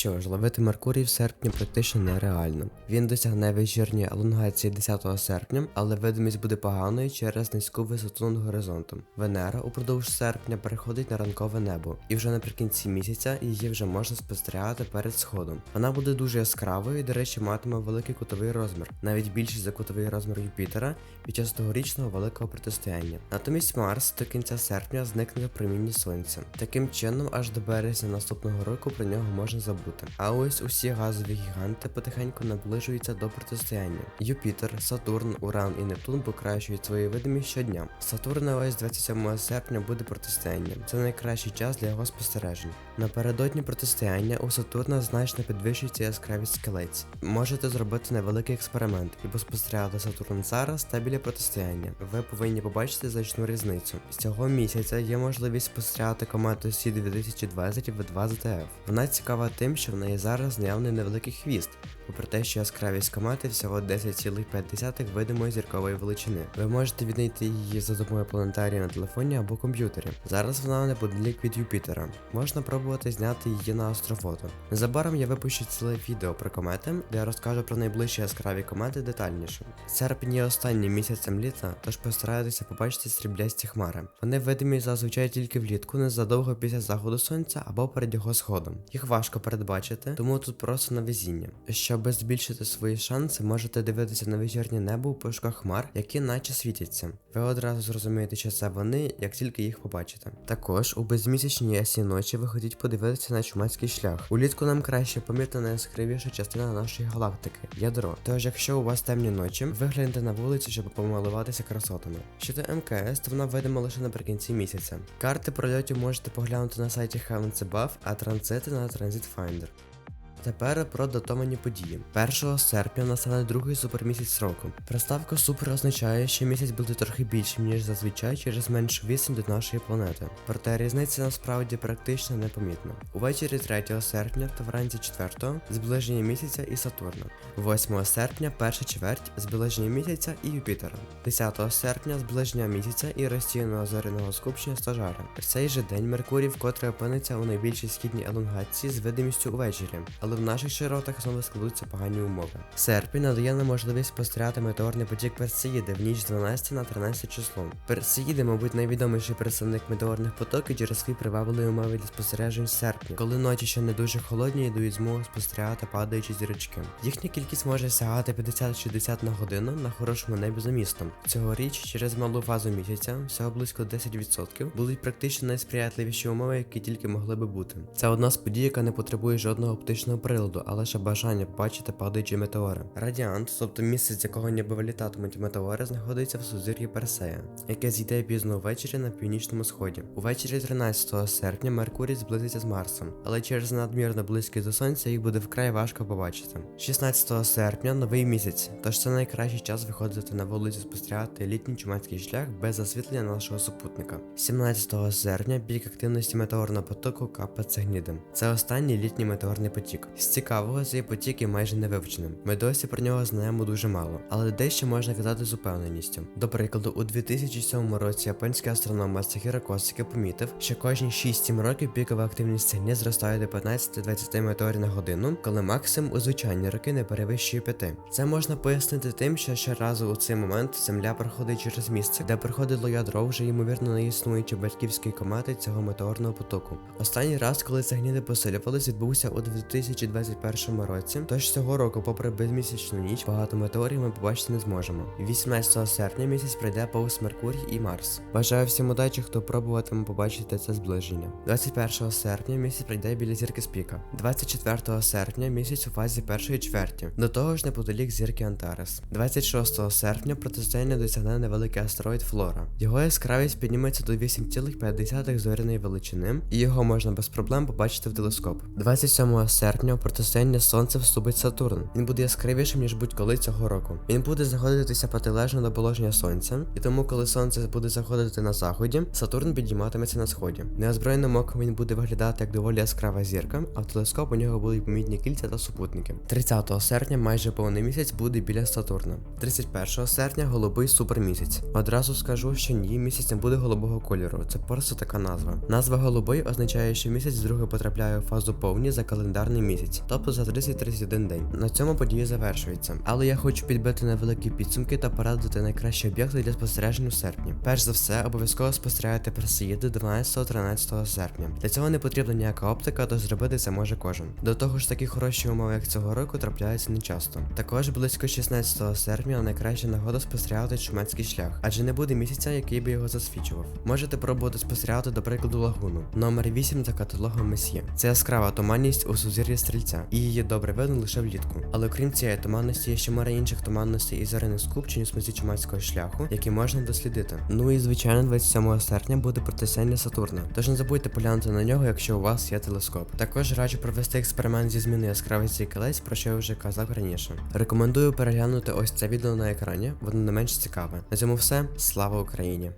Що ж, ловити Меркурій в серпні практично нереально. Він досягне вечірньої елонгації 10 серпня, але видимість буде поганою через низьку висоту над горизонтом. Венера упродовж серпня переходить на ранкове небо, і вже наприкінці місяця її вже можна спостерігати перед сходом. Вона буде дуже яскравою і, до речі, матиме великий кутовий розмір, навіть більший за кутовий розмір Юпітера під час тогорічного великого протистояння. Натомість Марс до кінця серпня зникне в промінні сонця. Таким чином, аж до березня наступного року про нього можна забути. А ось усі газові гіганти потихеньку наближуються до протистояння. Юпітер, Сатурн, Уран і Нептун покращують свою видимість щодня. Сатурн ось 27 серпня буде протистоянням. Це найкращий час для його спостережень. Напередодні протистояння у Сатурна значно підвищується яскравість скелець. Можете зробити невеликий експеримент і поспостерігати Сатурн зараз та біля протистояння. Ви повинні побачити значну різницю. З цього місяця є можливість спостерігати комету Сі 2020 в 2 ZTF. Вона цікава тим, що в неї зараз наявний невеликий хвіст. Попри те, що яскравість комети всього 10,5 видимої зіркової величини. Ви можете віднайти її за допомогою планетарія на телефоні або комп'ютері. Зараз вона неподалік від Юпітера. Можна пробувати зняти її на астрофото. Незабаром я випущу ціле відео про комети, де я розкажу про найближчі яскраві комети детальніше. Серпень є останнім місяцем літа, тож постарайтеся побачити сріблясті хмари. Вони видимі зазвичай тільки влітку, незадовго після заходу сонця або перед його сходом. Їх важко передбачити, тому тут просто на везіння. Щоб збільшити свої шанси, можете дивитися на вечірнє небо у пошуках хмар, які наче світяться. Ви одразу зрозумієте, що це вони, як тільки їх побачите. Також у безмісячні ясні ночі виходіть подивитися на чумацький шлях. Улітку нам краще помітна найяскравіша частина нашої галактики ядро. Тож, якщо у вас темні ночі, вигляньте на вулицю, щоб помилуватися красотами. Щодо МКС, то вона видима лише наприкінці місяця. Карти прольотів можете поглянути на сайті Heavens Above, а транзити на Transit Finder. Тепер про датовані події. 1 серпня настане другий супермісяць року. Приставка супер означає, що місяць буде трохи більшим, ніж зазвичай через меншу відстань до нашої планети. Проте різниця насправді практично непомітна. Увечері 3 серпня та вранці 4 зближення місяця і Сатурна. 8 серпня перша чверть зближення місяця і Юпітера. 10 серпня зближення місяця і розсіяного зоряного скупчення стажара. В цей же день Меркурій вкотре опиниться у найбільшій східній елонгації з видимістю увечері але в наших широтах знову складуться погані умови. Серпень надає нам можливість спостерігати метеорний потік Персеїди в ніч з 12 на 13 число. Персеїди, мабуть, найвідоміший представник метеорних потоків через свої привабливі умови для спостережень в серпні, коли ночі ще не дуже холодні і дають змогу спостерігати падаючі зірочки. Їхня кількість може сягати 50-60 на годину на хорошому небі за містом. Цьогоріч через малу фазу місяця, всього близько 10%, будуть практично найсприятливіші умови, які тільки могли би бути. Це одна з подій, яка не потребує жодного оптичного приладу, а лише бажання бачити падаючі метеори. Радіант, тобто місце, з якого ніби вилітатимуть метеори, знаходиться в сузір'ї Персея, яке зійде пізно ввечері на північному сході. Увечері 13 серпня Меркурій зблизиться з Марсом, але через надмірно близькість до сонця їх буде вкрай важко побачити. 16 серпня новий місяць, тож це найкращий час виходити на вулицю спостерігати літній чумацький шлях без засвітлення нашого супутника. 17 серпня пік активності метеорного потоку Капа Цегнідем. Це останній літній метеорний потік. З цікавого цей потік є майже невивченим. Ми досі про нього знаємо дуже мало, але дещо можна казати з упевненістю. До прикладу, у 2007 році японський астроном Масахіро Косики помітив, що кожні 6-7 років пікова активність цегні зростає до 15-20 метеорів на годину, коли максимум у звичайні роки не перевищує 5. Це можна пояснити тим, що щоразу у цей момент Земля проходить через місце, де приходило ядро вже ймовірно не існуючи батьківської комети цього метеорного потоку. Останній раз, коли цегніди посилювались, відбувся у 2021 році. Тож цього року, попри безмісячну ніч, багато метеорів ми побачити не зможемо. 18 серпня місяць прийде повз Меркурій і Марс. Бажаю всім удачі, хто пробуватиме побачити це зближення. 21 серпня місяць прийде біля зірки Спіка. 24 серпня місяць у фазі першої чверті. До того ж неподалік зірки Антарес. 26 серпня протистояння досягне невеликий астероїд Флора. Його яскравість підніметься до 8,5 зоряної величини, і його можна без проблем побачити в телескоп. 27 серпня у протистояння Сонце вступить Сатурн. Він буде яскравішим, ніж будь-коли цього року. Він буде знаходитися протилежно до положення сонця, і тому, коли сонце буде заходити на заході, Сатурн підійматиметься на сході. Неозброєним оком він буде виглядати як доволі яскрава зірка, а в телескоп у нього будуть помітні кільця та супутники. 30 серпня майже повний місяць буде біля Сатурна. 31 серпня голубий супермісяць. Одразу скажу, що ні, місяць не буде голубого кольору. Це просто така назва. Назва голубий означає, що місяць вдруге потрапляє у фазу повні за календарний місяць. Місяць, тобто за 30-31 день. На цьому подія завершується. Але я хочу підбити невеликі підсумки та порадити найкращі об'єкти для спостережень у серпні. Перш за все, обов'язково спостерігайте персеїди 12-13 серпня. Для цього не потрібна ніяка оптика, тож зробити це може кожен. До того ж, такі хороші умови, як цього року, трапляються нечасто. Також близько 16 серпня найкраща нагода спостерігати чумацький шлях, адже не буде місяця, який би його засвічував. Можете пробувати спостерігати, до прикладу, лагуну. Номер 8 за каталогом Месьє. Це яскрава туманність у сузір'ї стрільця, і її добре видно лише влітку. Але окрім цієї туманності, є ще море інших туманностей і зоряних скупчень у смузі чумацького шляху, які можна дослідити. Ну і звичайно, 27 серпня буде протисяння Сатурна. Тож не забудьте поглянути на нього, якщо у вас є телескоп. Також раджу провести експеримент зі зміни яскравості кілець, про що я вже казав раніше. Рекомендую переглянути ось це відео на екрані, воно не менш цікаве. На цьому все. Слава Україні!